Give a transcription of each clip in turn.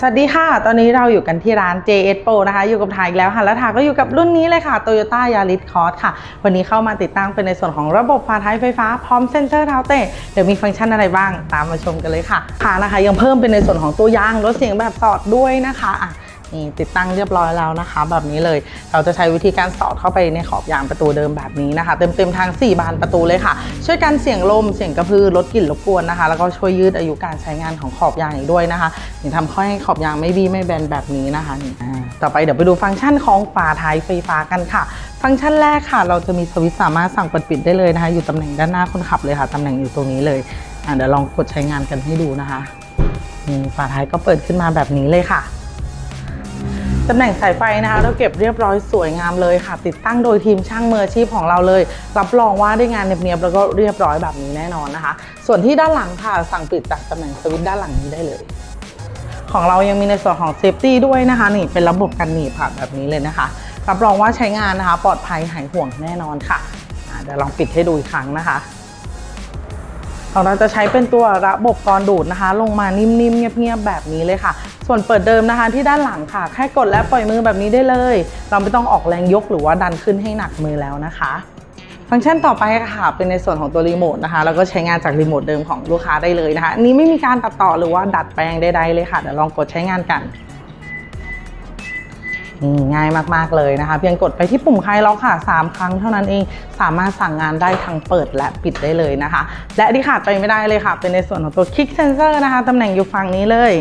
สวัสดีค่ะ ตอนนี้เราอยู่กันที่ร้าน JS Pro นะคะ อยู่กับทายอีกแล้วค่ะ แล้วทาก็อยู่กับรุ่นนี้เลยค่ะ Toyota Yaris Cross ค่ะ วันนี้เข้ามาติดตั้งเป็นในส่วนของระบบฝาท้ายไฟฟ้าพร้อมเซ็นเซอร์เท้าเตะ เดี๋ยวมีฟังก์ชันอะไรบ้าง ตามมาชมกันเลยค่ะ ค่ะนะคะ ยังเพิ่มเป็นในส่วนของตัวยางลดเสียงแบบสอดด้วยนะคะอะ นี่ติดตั้งเรียบร้อยแล้วนะคะ แบบนี้เลยเราจะใช้วิธีการสอดเข้าไปในขอบยางประตูเดิมแบบนี้นะคะ เต็มๆทาง4 บานประตูเลยค่ะ ช่วยกันเสียงลมเสียงกระพือลดกลิ่นรบกวนนะคะ แล้วก็ช่วยยืดอายุการใช้งานของขอบยางอีกด้วยนะคะนี่ทำข้อให้ขอบยางไม่บี้ไม่แบนแบบนี้นะคะนี่ต่อไปเดี๋ยวไปดูฟังก์ชันของฝาท้ายไฟฟ้ากันค่ะ ฟังก์ชันแรกค่ะ เราจะมีสวิตช์สามารถสั่งเปิดปิดได้เลยนะคะ อยู่ตำแหน่งด้านหน้าคนขับเลยค่ะตำแหน่งอยู่ตรงนี้เลยเดี๋ยวลองกดใช้งานกันให้ดูนะคะฝาท้ายก็เปิดขึ้นมาแบบนี้เลยค่ะ ตำแหน่งสายไฟนะคะเราเก็บเรียบร้อยสวยงามเลยค่ะ ติดตั้งโดยทีมช่างมืออาชีพของเราเลย รับรองว่าได้งานเนียบๆแล้วก็เรียบร้อยแบบนี้แน่นอนนะคะ ส่วนที่ด้านหลังค่ะสั่งปิดจากตำแหน่งสวิตช์ด้านหลังนี้ได้เลยของเรายังมีในส่วนของเซฟตี้ด้วยนะคะนี่เป็นระบบกันหนีบค่ะแบบนี้เลยนะคะ รับรองว่าใช้งานนะคะ ปลอดภัยหายห่วงแน่นอนค่ะเดี๋ยวลองปิดให้ดูอีกครั้งนะคะ ของเราจะใช้เป็นตัวระบบกรดูดนะคะ ลงมานิ่มๆ เงียบๆ แบบนี้เลยค่ะ ส่วนเปิดเดิมนะคะที่ด้านหลังค่ะ แค่กดและปล่อยมือแบบนี้ได้เลย เราไม่ต้องออกแรงยกหรือว่าดันขึ้นให้หนักมือแล้วนะคะฟังก์ชันต่อไปค่ะเป็นในส่วนของตัวรีโมทนะคะแล้วก็ใช้งานจากรีโมทเดิมของลูกค้าได้เลยนะคะอันนี้ไม่มีการตัดต่อหรือว่าดัดแปลงใดๆเลยค่ะเดี๋ยวลองกดใช้งานกัน ง่ายมากๆเลยนะคะ เพียงกดไปที่ปุ่มคลายล็อกค่ะ 3 ครั้งเท่านั้นเองสามารถสั่งงานได้ทั้งเปิดและปิดได้เลยนะคะ และที่ขาดไปไม่ได้เลยค่ะ เป็นในส่วนของตัวคลิกเซนเซอร์นะคะตำแหน่งอยู่ฝั่งนี้เลย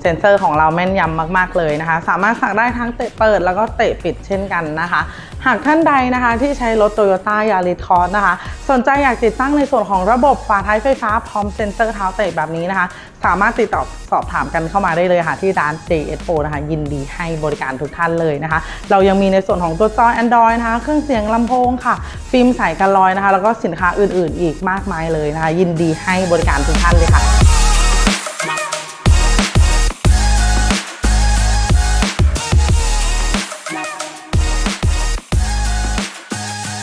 เซ็นเซอร์ของเราแม่นยำมาก ๆ เลยนะคะ สามารถสั่งได้ทั้งเตะเปิดแล้วก็เตะปิดเช่นกันนะคะ หากท่านใดนะคะที่ใช้รถ Toyota Yaris Cross นะคะ สนใจอยากติดตั้งในส่วนของระบบฝาท้ายไฟฟ้าพร้อมเซ็นเซอร์เท้าเตะแบบนี้นะคะ สามารถติดต่อสอบถามกันเข้ามาได้เลยค่ะที่ร้าน JS Pro นะคะ ยินดีให้บริการทุกท่านเลยนะคะ เรายังมีในส่วนของตัวจอ Android นะคะ เครื่องเสียงลำโพงค่ะ ฟิล์มใสกันรอยนะคะ แล้วก็สินค้าอื่นๆ อีกมากมายเลยนะคะ ยินดีให้บริการทุกท่านเลยค่ะ